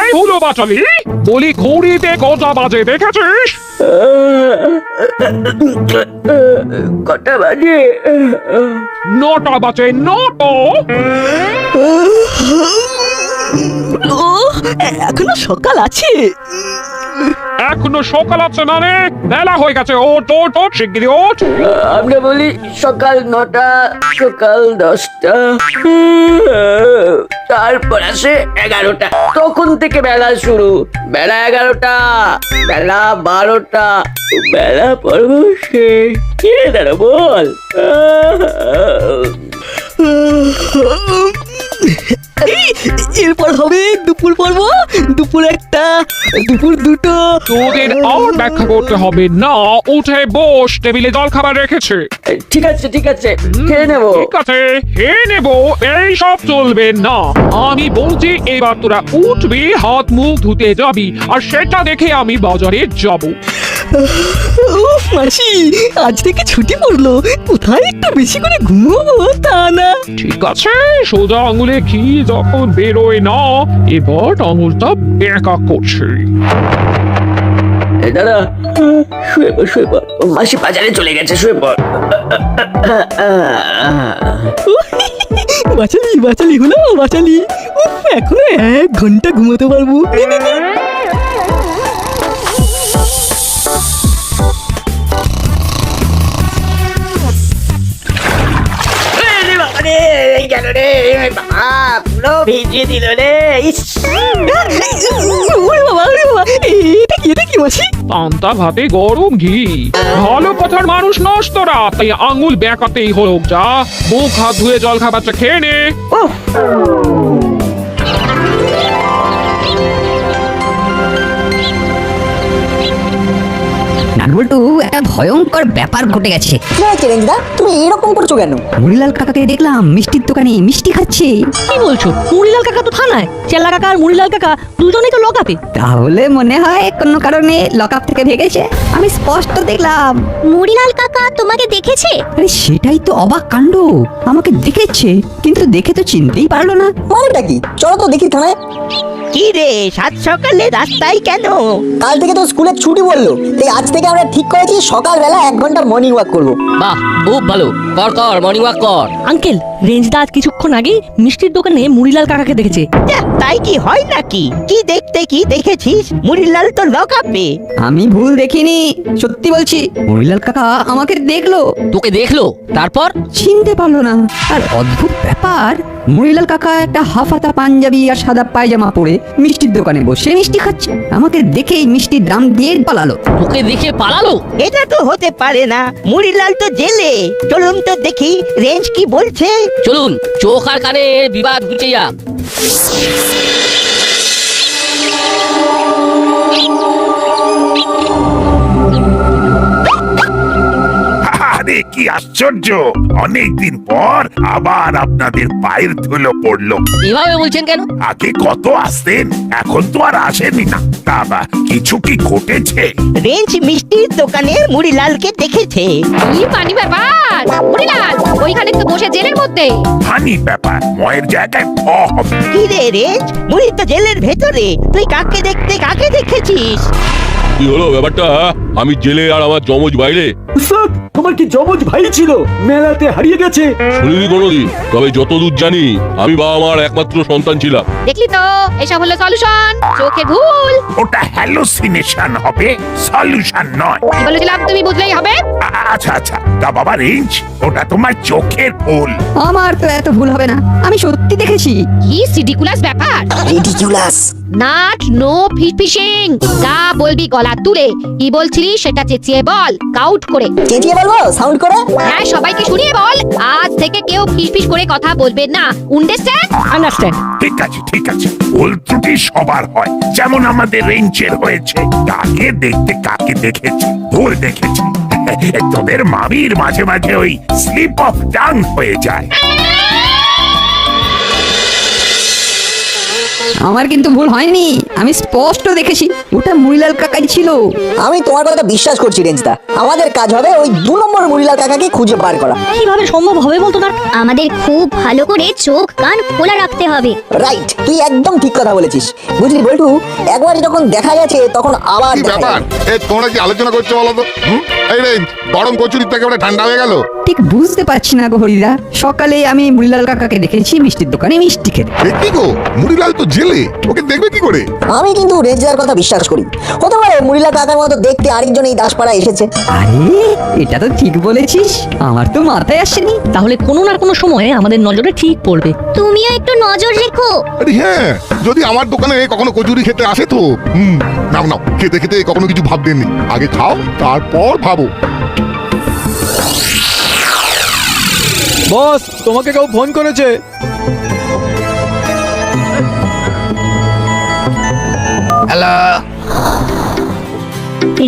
এই হলো বাচালি বলি ঘড়িতে কটা বাজে দেখেছিস? কটা বাজে? নটা বাজে নটা। ও এখনও সকাল আছে। এখনও সকাল আছে না রে বেলা হয়ে গেছে। ওট ওট ওট শিগগিরি ওঠ। আমরা বলি সকাল নটা, সকাল দশটা। তারপর আসে এগারোটা। তখন থেকে বেলা শুরু। বেলা এগারোটা, বেলা বারোটা। বেলা পর্ব শেষ। দাঁড়া বল। এরপর হবে দুপুর পর্ব দুপুর একটা দুপুর দুটো। তোদের আর ব্যাখ্যা করতে হবে না উঠে বস টেবিলে জল খাবার রেখেছে। ঠিক আছে ঠিক আছে খেয়ে নেব। ঠিক আছে খেয়ে নেব এই সব চলবে না। আমি বলছি এবার তোরা উঠবি হাত মুখ ধুতে যাবি আর সেটা দেখে আমি বাজারে যাব। উফ মাসি আজ থেকে ছুটি পড়ল। কোথায় একটু বেশি করে ঘুমোবো তা না। ঠিক আছে সোজা আঙুলে ঘি যখন বেরোয় না এবার আঙুলটা বেঁকা করছে। দাদা শুয়ে পড় শুয়ে পড়। মাসি বাজারে চলে গেছে শুয়ে পড়। বাচালি বাচালি হলো বাচালি। উফ এখনও এক ঘণ্টা ঘুমোতে পারব। গেল রে বাবা পুরো ভিজিয়ে দিল রে ইস। ওরে বাবা ওরে বাবা এটা কি এটা কি মাসি পান্তা ভাতে গরম ঘি। ভালো কথার মানুষ নস তোরা তাই আঙুল বেঁকাতেই হোক যা। মুখ হাত ধুয়ে জল খাবারটা খেয়ে নে। উফ নাটবল্টু একটা ভয়ঙ্কর ব্যাপার ঘটে গেছে। কি হয়েছে রেঞ্জদা তুমি এরকম করছ কেন? মুড়িলাল কাকাকে দেখলাম মিষ্টির দোকানে মিষ্টি খাচ্ছে। কি বলছো? মুড়িলাল কাকা তো থানায়। চেল্লা কাকা আর মুড়িলাল কাকা দুজনেই তো লকাপে তাহলে মনে হয় কোনো কারণে লকআপ থেকে ভেগেছে। আমি স্পষ্ট দেখলাম। মুড়িলাল কাকা তোমাকে দেখেছে? আরে সেটাই তো অবাক কাণ্ড। আমাকে দেখেছে কিন্তু দেখে তো চিনতেই পারল না। মানেটা কি? চলো তো দেখি থানায়। কি রে সাত সকালে রাস্তায় কেন? কাল থেকে তো স্কুলের ছুটি বলল। তাই আজ থেকে আমরা ঠিক করেছি সকালবেলা এক ঘণ্টার মর্নিং ওয়াক করব। বাহ খুব ভালো। কর কর মর্নিং ওয়াক কর। আঙ্কেল রেঞ্জদা আজ কিছুক্ষণ আগেই মিষ্টির দোকানে মুড়িলাল কাকাকে দেখেছে। তাই কি হয় নাকি? কি দেখতে কি দেখেছিস? মুড়িলাল তো লকাপে আমি ভুল দেখিনি সত্যি বলছি। মুড়িলাল কাকা আমাকে দেখল। তোকে দেখল? তারপর? চিনতে পারল না। আর অদ্ভুত ব্যাপার মুড়িলাল কাকা একটা হাফাতা পাঞ্জাবি আর সাদা পায়জামা পরে মিষ্টির দোকানে বসে মিষ্টি খাচ্ছে। আমাকে দেখেই মিষ্টির দাম দিয়ে পালালো। তোকে দেখে পালালো? এটা তো হতে পারে না। মুড়িলাল তো জেলে। চলুন তো দেখি রেঞ্জ কি বলছে? চলুন চোখ আর কানে বিবাদ ঘুচে যাক। আরে কি আশ্চর্য। অনেকদিন পর আবার আপনাদের পায়ের ধুলো পড়ল। এভাবে বলছেন কেন? আগে কত আসতেন এখন তো আর আসেনি না। তা বা, কিছু কি ঘটেছে? রেঞ্জ মিষ্টির দোকানে মুড়িলালকে দেখেছে। কি পানি ব্যাপার? মুড়িলাল ওইখানে তো বসে জেলের মধ্যে। ফানি ব্যাপার ময়ের জায়গায় হবে। কি রে রেঞ্জ? মুড়ি তো জেলের ভেতরে। তুই কাকে দেখতে কাকে দেখেছিস? কি হলো ব্যাপারটা আমি জেলে আর আমার জমজ বাইরে। উস্তাদ তোমার কি জমজ ভাই ছিল? মেলাতে হারিয়ে গেছে। শুনিনি কোনোদিন তবে যতদূর জানি আমি বাবা মার একমাত্র সন্তান ছিলাম। দেখলি তো এসব হলো সলিউশন চোখে ভুল। ওটা হ্যালোসিনেশন হবে সলিউশন নয়। কি বলেছিলাম তুমি বুঝলেই হবে। আ- আচ্ছা আচ্ছা তা বাবা রেঞ্জ ওটা তোমার চোখের ভুল। আমার তো এত ভুল হবে না আমি সত্যি দেখেছি। কি সিডিকুলাস ব্যাপার। রিডিকুলাস নাট নো ফিশিং যা বলবি গলা তুলে কি বলছিলি সেটা চেঁচিয়ে বল কাউট করে। চেঁচিয়ে বলব সাউন্ড করে। হ্যাঁ সবাইকে শুনিয়ে বল। আজ থেকে কেউ ফিসফিস করে কথা বলবে না। আন্ডারস্ট্যান্ড আন্ডারস্ট্যান্ড ঠিক আছে ঠিক আছে। ভুল ত্রুটি সবার হয় যেমন আমাদের রেঞ্চের হয়েছে। কাকে দেখতে কাকে দেখেছি? ভুল দেখেছি। তোদের মামির মাঝে মাঝে ওই স্লিপ অফ টাং হয়ে যায়। আমার কিন্তু ভুল হয়নি। আমি স্পষ্ট দেখেছি ওটা মুড়িলাল কাকাই ছিল। আমি তোমার কথা বিশ্বাস করছি রেঞ্জদা আমাদের কাজ হবে ওই দু নম্বর মুড়িলাল কাকাকে খুঁজে বার করা। কীভাবে সম্ভব হবে বলতো না? আমাদের খুব ভালো করে চোখ কান খোলা রাখতে হবে। রাইট তুই একদম ঠিক কথা বলেছিস। বুঝলি বল্টু? একবার যখন দেখা গেছে তখন আবার কি দেখা ব্যাপার? যাবে। এ তোমরা কি আলোচনা করছ বলো তো? হুম? এই রে গরম কচুরি থেকে ঠান্ডা হয়ে গেল? ঠিক বুঝতে পারছি না গো হরিদা। সকালে আমি মুড়িলাল কাকাকে দেখেছি মিষ্টির দোকানে মিষ্টি খেতে। এ কি গো? মুড়িলাল তো জেলে ওকে দেখবে কি করে? আমি কিন্তু রেঞ্জদার কথা বিশ্বাস করি। হতে পারে মুড়িলাল কাকার মতো দেখতে আরেকজন এই দাসপাড়া এসেছে। আরে এটা তো ঠিক বলেছিস। আমার তো মাথায় আসেনি। তাহলে কোনো না কোনো সময়ে আমাদের নজরে ঠিক পড়বে। তুমিও একটু নজর রেখো। আরে হ্যাঁ যদি আমার দোকানে কখনো কচুরি খেতে আসে তো হুম নাও নাও খেতে খেতে কখনো কিছু ভাববেন নি। আগে খাও তারপর ভাবো। বস তোমাকে কেউ ফোন করেছে।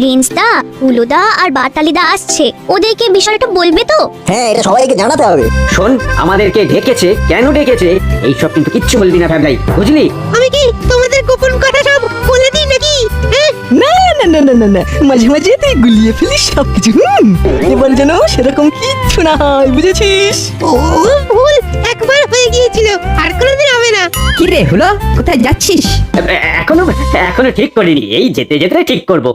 রেঞ্জদা হুলোদা আর বাতালিদা আসছে। ওদেরকে বিষয়টা বলবে তো? হ্যাঁ এটা সবাইকে জানাতে হবে। শোন আমাদেরকে ডেকেছে কেন ডেকেছে? এইসব কিন্তু কিচ্ছু বলবি না ভ্যাবলাই বুঝলি? আমি কি তোমাদের গোপন কথা সব বলে দিই নাকি? না না না না না না। মাঝে মাঝে তুই গুলিয়ে ফেলিস সব কিছু এবার যেন সেরকম কিচ্ছু না হয় বুঝেছিস? ও ভুল একবার হয়ে গিয়েছিল। আর কোনোদিন হবে রে হলো কোথায় যাচ্ছিস? এখনও এখনও ঠিক করিনি এই যেতে যেতে ঠিক করব।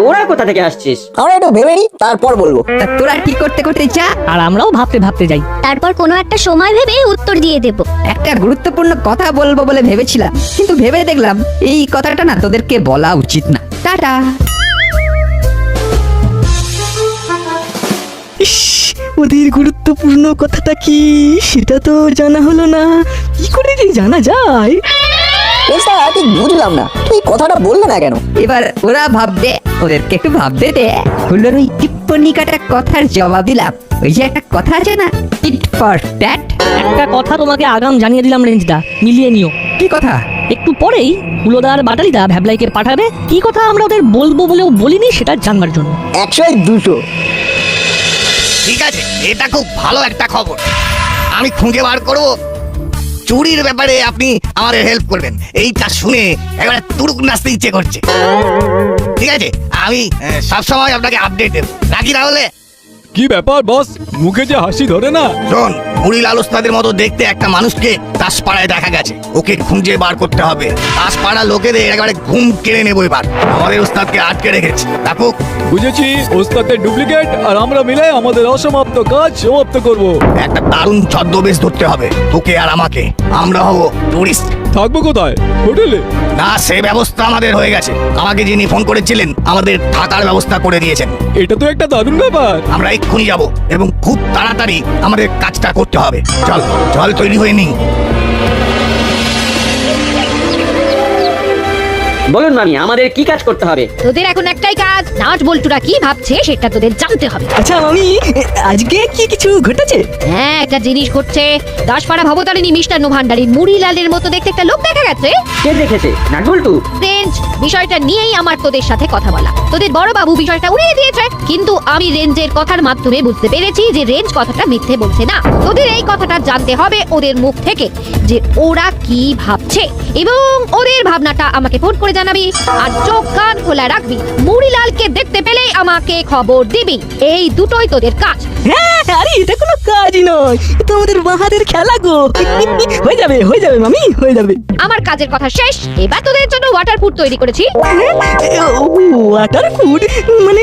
তোরা কোথা থেকে আসছিস? আমরা একটু ভেবে নিই তারপর বলব। তা তোরা কি করতে করতে যা আর আমরাও ভাবতে ভাবতে যাই। তারপর কোনো একটা সময় ভেবে উত্তর দিয়ে দেব। একটা গুরুত্বপূর্ণ কথা বলব বলে ভেবেছিলাম কিন্তু ভেবে দেখলাম এই কথাটা না তোদেরকে বলা উচিত না। টাটা। ইস ওদের গুরুত্বপূর্ণ কথাটা কি? সেটা তো জানা হলো না। কি করে যে জানা যায়? ঠিক বুঝলাম না। তুই কথাটা বললে না কেন? এবার ওরা ভাববে ওদেরকে একটু ভাবতে দে। হুলোর ওই টিপ্পনি কাটা কথার জবাব দিলাম। ওই যে একটা কথা আছে না টিট ফর ট্যাট একটা কথা তোমাকে আগাম জানিয়ে দিলাম রেঞ্জদা। মিলিয়ে নিও। কি কথা? একটু পরেই হুলোদার বাটালিদা ভ্যাবলাইকে পাঠাবে। কি কথা আমরা ওদের বলব বলেও বলিনি সেটা জানবার জন্য। একশো এক দুশো। ঠিক আছে এটা খুব ভালো একটা খবর। আমি খুঁজে বার করব। চুরির ব্যাপারে আপনি আমাদের হেল্প করবেন। এইটা শুনে একবারে তুরুক নাচতে ইচ্ছে করছে। ঠিক আছে আমি সবসময় আপনাকে আপডেট দেব। রাখি তাহলে? কি ব্যাপার বস? মুখে যে হাসি ধরে না। শোন মুড়ি লাল ওস্তাদের মতো দেখতে একটা মানুষকে দাসপাড়ায় দেখা গেছে। ওকে খুঁজে বার করতে হবে। দাসপাড়া লোকেদের একেবারে ঘুম কেড়ে নেব এবার। আমাদের ওস্তাদকে আটকে রেখেছে। থাকুক বুঝেছি ওস্তাদের ডুপ্লিকেট আর আমরা মিলে আমাদের অসমাপ্ত কাজ সমাপ্ত করব। একটা দারুণ ছদ্মবেশ ধরতে হবে তোকে আর আমাকে। আমরা হব টুরিস্ট। থাকব কোথায়? হোটেলে? না সে ব্যবস্থা আমাদের হয়ে গেছে। আমাকে যিনি ফোন করেছিলেন আমাদের থাকার ব্যবস্থা করে দিয়েছেন। এটা তো একটা দারুণ ব্যাপার। আমরা এক্ষুনি যাব এবং খুব তাড়াতাড়ি আমাদের কাজটা করতে হবে। চল চল তৈরি হয়ে নি বলুন মামি আমাদের কি কাজ করতে হবে? তোদের এখন একটাই কাজ নাচ বল্টুরা কি ভাবছে সেটা তোদের জানতে হবে। আচ্ছা আমি আজকে কি কিছু ঘটেছে? হ্যাঁ একটা জিনিস ঘটছে। দাসপাড়া ভবতারিণী মিষ্টান্ন ভান্ডারীর মুড়িলালের মতো দেখতে একটা লোক দেখা গেছে। কে দেখেছে? নাটবল্টু রেঞ্জ বিষয়টা নিয়েই আমার তোদের সাথে কথা বলা। তোদের বড় বাবু বিষয়টা উড়িয়ে দিয়েছে। কিন্তু আমি রেঞ্জের কথার মাধ্যমে বুঝতে পেরেছি যে রেঞ্জ কথাটা মিথ্যে বলছে না। তোদের এই কথাটা জানতে হবে ওদের মুখ থেকে যে ওরা কি ভাবছে। এবং ওদের ভাবনাটা আমাকে ফোন করে জানাবি আর চোখ কান খোলা রাখবি। মুড়িলালকে দেখতে পেলেই আমাকে খবর দিবি। এই দুটোই তোদের কাজ। হ্যাঁ আরে এটা কোনো কাজই নয়। এটা আমাদের বাহাদের খেলা গো। হয়ে যাবে হয়ে যাবে মামি হয়ে যাবে। আমার কাজের কথা শেষ। এবার তোদের জন্য ওয়াটার ফুড তৈরি করেছি। ওয়াটার ফুড মানে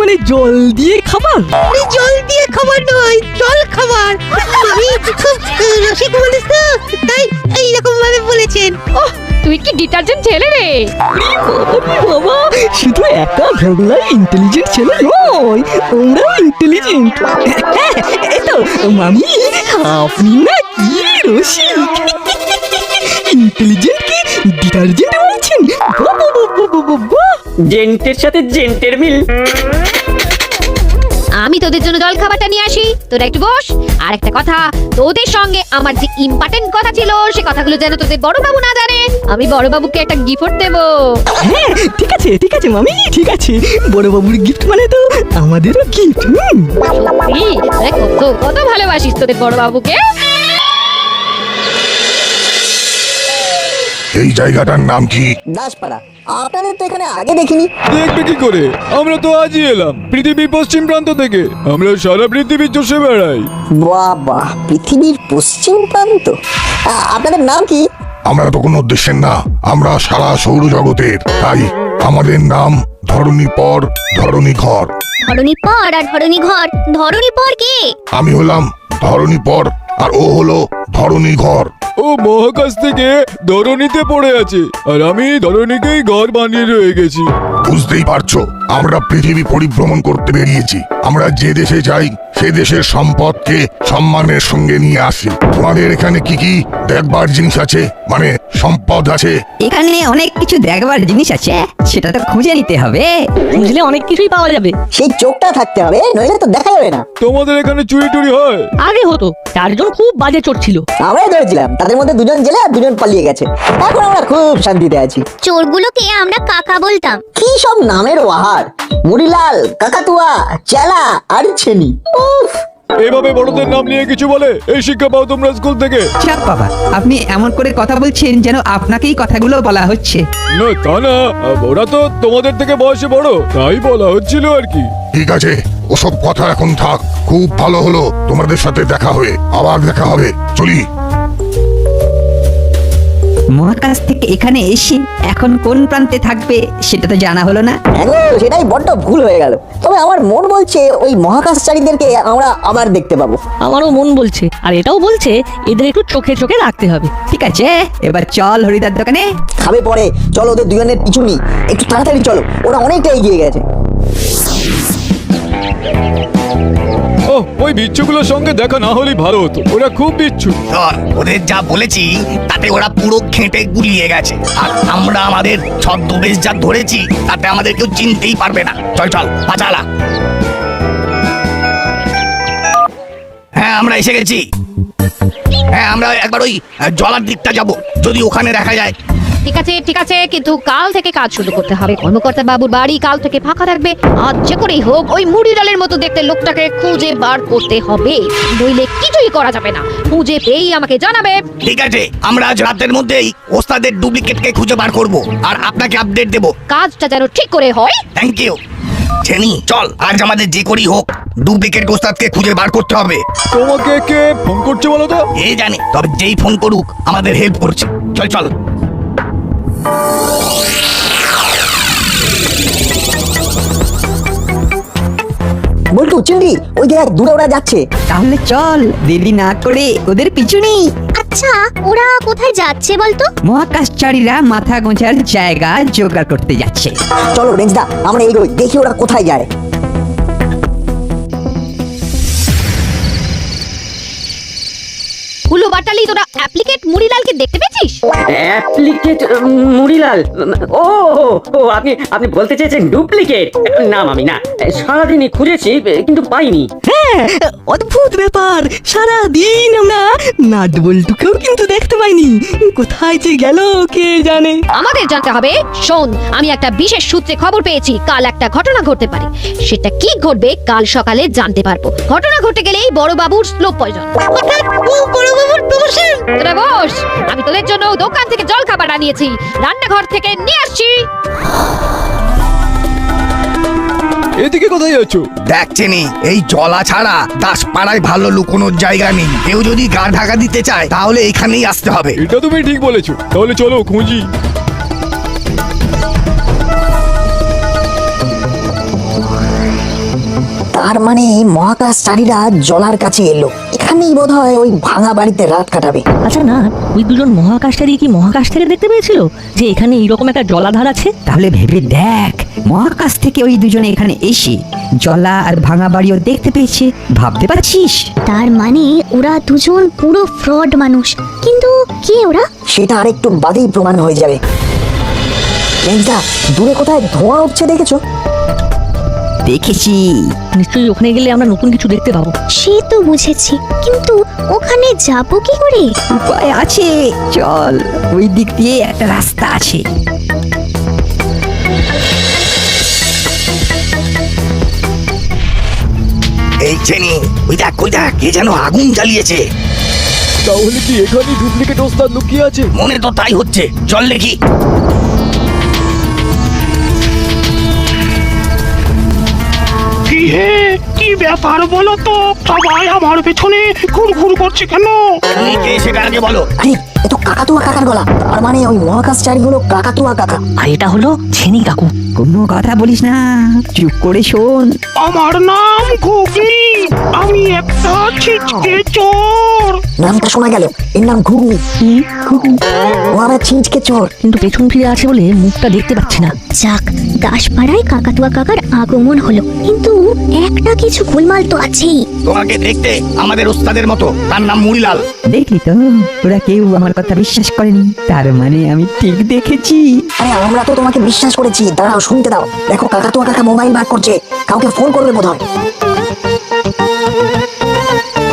মানে জল দিয়ে খাবার? জল দিয়ে খাবার নয় জল খাবার। আমি খুব রসিক মানুষ তো তাই এইরকম ভাবে বলেছেন। ওহ তুই কি ডিটারজেন্ট ছেলে রে? শুধু একা ভেবলাই ইন্টেলিজেন্ট ছেলে নয় আমরা ইন্টেলিজেন্ট তো মামি কি রসিক? ইন্টেলিজেন্ট কি? ডিটারজেন্ট বলছেন। জেন্টের সাথে জেন্টের মিল। আমি তোদের জন্য জল খাবারটা নিয়ে আসি। তোরা একটু বস। আর একটা কথা তোদের সঙ্গে আমার যে ইম্পর্টেন্ট কথা ছিল সে কথাগুলো যেন তোদের বড় বাবু না জানে। আমি বড় বাবুকে একটা গিফট দেব। হ্যাঁ ঠিক আছে ঠিক আছে মামি ঠিক আছে। বড় বাবুর গিফট মানে তো আমাদেরও গিফট কত ভালোবাসিস তোদের বড় বাবুকে। সেই জায়গাটার নাম কি? দাসপাড়া। আপনাদের তো এখানে আগে দেখিনি। দেখবে কি করে? আমরা তো আজই এলাম পৃথিবীর পশ্চিম প্রান্ত থেকে। আমরা সারা পৃথিবী চষে বেড়াই। বাবা পৃথিবীর পশ্চিম প্রান্ত? আ- আপনাদের নাম কি? আমরা তো কোনো উদ্দেশ্যের না আমরা সারা সৌরজগতের। তাই আমাদের নাম ধরণী পর ধরণী ঘর। ধরণী পর আর ধরণী ঘর। ধরণী পর কে? আমি হলাম ধরণী পর আর ও হলো ধরণী ঘর। ও মহাকাশ থেকে ধরণীতে পড়ে আছে। আর আমি ধরণীকেই ঘর বানিয়ে রয়ে গেছি। বুঝতেই পারছ আমরা পৃথিবী পরিভ্রমণ করতে বেরিয়েছি। আমরা যে দেশে যাই সে দেশের সম্পদকে সম্মানের সঙ্গে নিয়ে আসি। তোমাদের এখানে কি কি দেখবার জিনিস আছে? মানে সম্পদ আছে? এখানে অনেক কিছু দেখবার জিনিস আছে সেটা তো খুঁজে নিতে হবে। বুঝলে অনেক কিছুই পাওয়া যাবে। সেই চোখটা থাকতে হবে নইলে তো দেখা যাবে না। তোমাদের এখানে চুরি টুরি হয়? আগে হতো চারজন খুব বাজে চোর ছিল। আমরাই ধরেছিলাম তাদের মধ্যে দুজন জেলে আর দুজন পালিয়ে গেছে। এখন আমরা খুব শান্তিতে আছি। চোরগুলোকে আমরা কাকা বলতাম। কি সব নামের বাহার মুড়িলাল কাকাতুয়া চেলা আর ছেনি। উফ! এভাবে বড়দের নাম নিয়ে কিছু বলে? এই শিক্ষা পাও তোমরা স্কুল থেকে। চাপ বাবা আপনি এমন করে কথা বলছেন যেন আপনাকেই কথাগুলো বলা হচ্ছে। না তা না। ওরা তো তোমাদের থেকে বয়সে বড়। তাই বলা হচ্ছিল আর কি। ঠিক আছে ওসব কথা এখন থাক। খুব ভালো হলো। তোমাদের সাথে দেখা হয়ে। আবার দেখা হবে। চলি। মহাকাশ থেকে এখানে এসে এখন কোন প্রান্তে থাকবে সেটা তো জানা হলো না। হ্যাঁ গো, সেটাই বড্ড ভুল হয়ে গেল। তবে আমার মন বলছে ওই মহাকাশচারীদেরকে আমরা আবার দেখতে পাবো। আমারও মন বলছে আর এটাও বলছে এদের একটু চোখে চোখে রাখতে হবে। ঠিক আছে এবার চল হরিদার দোকানে। খাবে পরে। চলো ওদের দুজনের পিছু নি একটু তাড়াতাড়ি চলো ওরা অনেকটা এগিয়ে গেছে। ওই বিচ্ছুগুলোর সঙ্গে দেখা না হলেই ভালো হতো। ওরা খুব বিচ্ছু। ওদের যা বলেছি, তাতে ওরা পুরো খেঁটে গুলিয়ে গেছে। আর আমরা আমাদের ছদ্মবেশ যা ধরেছি, তাতে আমাদের কেউ চিনতেই পারবে না। চল চল হ্যাঁ আমরা এসে গেছি। হ্যাঁ আমরা একবার ওই জলার দিকটা যাব। যদি ওখানে দেখা যায় ঠিক আছে ঠিক আছে কিন্তু কাল থেকে কাজ শুরু করতে হবে। কর্মকর্তা বাবুর বাড়ি কাল থেকে ফাঁকা থাকবে। আজ যে করেই হোক ওই মুড়ি ডালের মতো দেখতে লোকটাকে খুঁজে বার করতে হবে। নইলে কিছুই করা যাবে না। খুঁজে পেয়েই আমাকে জানাবে। ঠিক আছে আমরা আজ রাতের মধ্যেই ওস্তাদের ডুপ্লিকেটকে খুঁজে বার করব। আর আপনাকে আপডেট দেব। কাজটা যেন ঠিক করে হয়। থ্যাংক ইউ জেনি চল আজ আমাদের যে করি হোক ডুপ্লিকেট ওস্তাদকে খুঁজে বার করতে হবে। তোমাকে কে ফোন করছে বলো তো? এ জানে তবে যেই ফোন করুক আমাদের হেল্প করছে। চল চল। বল্টু চিংড়ি ওই দেখ দূরে ওরা যাচ্ছে। তাহলে চল দেরি না করে ওদের পিছু নেই। আচ্ছা ওরা কোথায় যাচ্ছে বলতো? মহাকাশচারীরা মাথা গোঁজার জায়গা জোগাড় করতে যাচ্ছে। চলো রেঞ্জদা আমরা এগোই দেখি ওরা কোথায় যায়। হুলো বাটালি তোরা অ্যাপ্লিকেট মুড়িলালকে দেখতে পেয়েছিস? অ্যাপ্লিকেট মুড়িলাল? ও ও, আপনি আপনি বলতে চেয়েছেন ডুপ্লিকেট না মামি না। সারাদিনই খুঁজেছি কিন্তু পাইনি। হ্যাঁ অদ্ভুত ব্যাপার। সারা দিন আমরা নাট বল্টুকেও কিন্তু দেখতে পাইনি। কোথায় যে গেল কে জানে? আমাদের জানতে হবে শোন আমি একটা বিশেষ সূত্রে খবর পেয়েছি কাল একটা ঘটনা ঘটতে পারে। সেটা কি ঘটবে কাল সকালে জানতে পারব। ঘটনা ঘটে গেলেই বড় বাবুর স্লো পয়জন বড় বাবুর প্রমোশন তোরা বস আমি তোদের জন্য দোকান থেকে জল খাবার আনিয়েছি। রান্নাঘর থেকে নিয়ে আসছি। এদিকে কোথায় যাচ্ছ? দেখ চেনি এই জলা ছাড়া দাসপাড়ায় ভালো লুকোনোর জায়গা নেই। কেউ যদি গা ঢাকা দিতে চায় তাহলে এখানেই আসতে হবে। এটা তুমি ঠিক বলেছ। তাহলে চলো খুঁজি। তার মানে মহাকাশচারীরা জলার কাছে এলো। এখানেই বোধ হয় ওই ভাঙা বাড়িতে রাত কাটাবে। আচ্ছা না ওই দুজন মহাকাশচারী কি মহাকাশ থেকে দেখতে পেয়েছিল? যে এখানে এইরকম একটা জলাধার আছে? তাহলে ভেবে দেখ মহাকাশ থেকে ওই দুজনে এখানে এসে জলা আর ভাঙা বাড়িও দেখতে পেয়েছে। ভাবতে পারছিস? তার মানে ওরা দুজন পুরো ফ্রড মানুষ। কিন্তু কে ওরা? সেটা আর একটু বাদেই প্রমাণ হয়ে যাবে। রেঞ্জদা দূরে কোথায় ধোঁয়া উঠছে দেখেছ? দেখেছি। নিশ্চয়ই ওখানে গেলে আমরা নতুন কিছু দেখতে পাবো। সে তো বুঝেছি কিন্তু ওখানে যাব কি করে? উপায় আছে চল। ওই দিক দিয়ে একটা রাস্তা আছে। এই চেনি ওই দেখ ওই দেখ কে যেন আগুন জ্বালিয়েছে। তাহলে কি এখানে ডুপ্লিকেট ওস্তাদ লুকিয়ে আছে? মনে তো তাই হচ্ছে। চল দেখি। হে কি ব্যাপার বলো তো? সবাই আমার পেছনে ঘুরঘুর করছে কেন? তুমি কে সেটা আগে বলো। আরে এ তো কাকাতুয়া কাকার গলা। তার মানে ওই মহাকাশচারী হলো কাকাতুয়া কাকা। আর এটা হলো ছেনি কাকু। কোনো কথা বলিস না চুপ করে শোন। আমার নাম ঘুগনি আমি একটা ছিচকে চোর। নামটা শোনা গেল এর নাম ঘুগনি। ঘুগনি? ও আবার ছিঁচকে চোর। কিন্তু পেছন ফিরে আছে বলে মুখটা দেখতে পাচ্ছি না। যাক দাসপাড়ায় কাকাতুয়া কাকার আগমন হলো। কিন্তু একটা কিছু গোলমাল তো আছেই। তোমাকে দেখতে আমাদের ওস্তাদের মতো তার নাম মুড়িলাল। দেখলি তো তোরা কেউ আমার কথা বিশ্বাস করেনি। তার মানে আমি ঠিক দেখেছি। আরে আমরা তো তোমাকে বিশ্বাস করেছি। দাঁড়াও শুনতে দাও। দেখো কাকাতুয়া কাকা মোবাইল বার করছে। কাউকে ফোন করবে বোধ হয়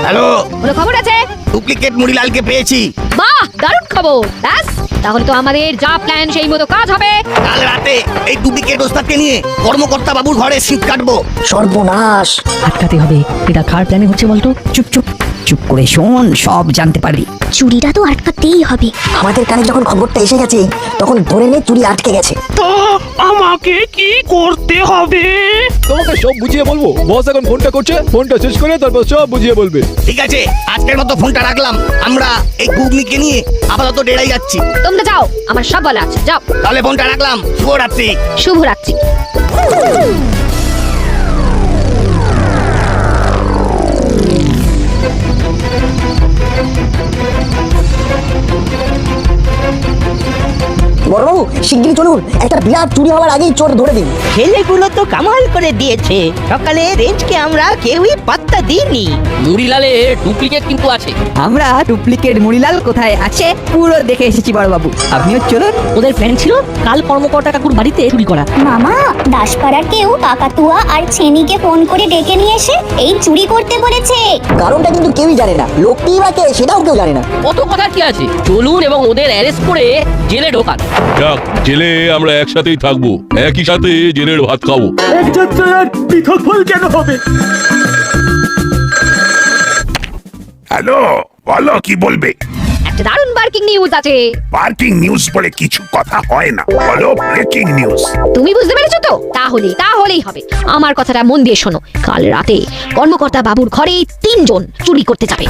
হ্যালো? কোনো খবর আছে? ডুপ্লিকেট মুড়িলালকে পেয়েছি। বাহ দারুণ খবর। ব্যাস তাহলে তো আমাদের যা প্ল্যান সেই মতো কাজ হবে। কাল রাতে এই ডুপ্লিকেট ওস্তাদকে নিয়ে কর্মকর্তা বাবুর ঘরে শীত কাটবো। সর্বনাশ। আটকাতে হবে। এটা কার প্ল্যানে হচ্ছে বলতো? চুপ চুপ। চুপ করে শোন সব জানতে পারবি। চুরিটা তো আটকাতেই হবে। আমাদের কানে যখন খবরটা এসে গেছে তখন ধরে নে চুরি আটকে গেছে। তো আমাকে কি করতে হবে? তোমাকে সব বুঝিয়ে বলব। বস এখন ফোনটা করছে ফোনটা শেষ করে তারপর সব বুঝিয়ে বলবে। ঠিক আছে আজকের মতো ফোনটা রাখলাম। আমরা এই ঘুগনিকে নিয়ে আপাতত ডেরাই যাচ্ছি। তোমরা যাও আমার সব বলা আছে যাও। তাহলে ফোনটা রাখলাম। শুভরাত্রি। শুভ বড়বাবু শিগগিরই চলুন। একটা বিরাট চুরি হওয়ার আগেই চোর ধরে দিন। ছেলেগুলো তো কামাল করে দিয়েছে। সকালে রেঞ্জকে আমরা কেউই পাত্তা দিইনি। মুড়িলালে ডুপ্লিকেট কিন্তু আছে। আমরা ডুপ্লিকেট মুড়িলাল কোথায় আছে পুরো দেখে এসেছি বড়বাবু আপনিও চলুন। ওদের প্ল্যান ছিল কাল কর্মকর্তা কাকুর বাড়িতে চুরি করা। মামা দাসপাড়ার কেউ কাকাতুয়া আর ছেনিকে ফোন করে ডেকে নিয়ে এসে এই চুরি করতে বলেছে। কারণটা কিন্তু কেউই জানে না। লোকটিই বা কে সেটাও কেউ জানে না। কত কথা কি আছে? চলুন এবং ওদের অ্যারেস্ট করে জেলে ঢোকান। যাক জেলে আমরা একসাথেই থাকব। একই সাথে জেলের ভাত খাব। এক কেন হবে? হ্যালো বলো কি বলবে? দারুণ বার্কিং নিউজ আছে। পার্কিং নিউজ বলে কিছু কথা হয় না। বলো ব্রেকিং নিউজ তুমি বুঝতে পেরেছ তো? তাহলে তাহলেই হবে। আমার কথাটা মন দিয়ে শোনো। কাল রাতে কর্মকর্তা বাবুর ঘরে তিনজন চুরি করতে যাবে।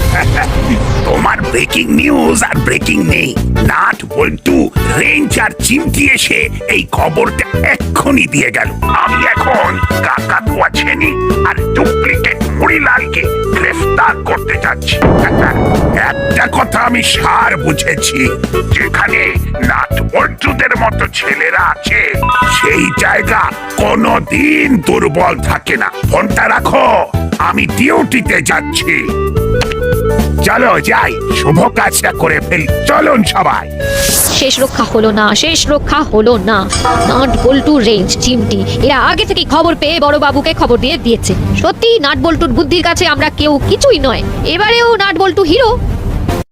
তোমার ব্রেকিং নিউজ আর ব্রেকিং নেই। নাট বল্টু রেঞ্জ আর চিমটি এসে এই খবরটা এক্ষুনি দিয়ে গেল। আমি এখন কাকাতুয়া ছেনি আর ডুপ্লিকেট মুড়িলালকে গ্রেফতার করতে যাচ্ছি। একটা কথা আমি সার বুঝেছি। যেখানে নাট অর্জুদের মতো ছেলেরা আছে, সেই জায়গা কোনোদিন দুর্বল থাকে না। ফোনটা রাখো, আমি ডিউটিতে যাচ্ছি। চলো যাই শুভ কাজটা করে ফেলি। চলুন সবাই। শেষ রক্ষা হলো না শেষ রক্ষা হলো না। নাট বল্টু রেঞ্জ চিমটি এরা আগে থেকে খবর পেয়ে বড় বাবুকে খবর দিয়ে দিয়েছে। সত্যি নাট বল্টুর বুদ্ধির কাছে আমরা কেউ কিছুই নয়। এবারেও নাট বল্টু হিরো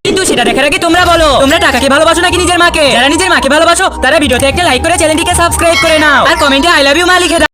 কিন্তু সেটা দেখার আগে তোমরা বলো তোমরা টাকাকে ভালোবাসো নাকি নিজের মাকে? যারা নিজের মাকে ভালোবাসো তারা ভিডিওতে একটা লাইক করে চ্যানেলটিকে সাবস্ক্রাইব করে নাও। আর কমেন্টে আই লাভ ইউ মা লিখে দাও।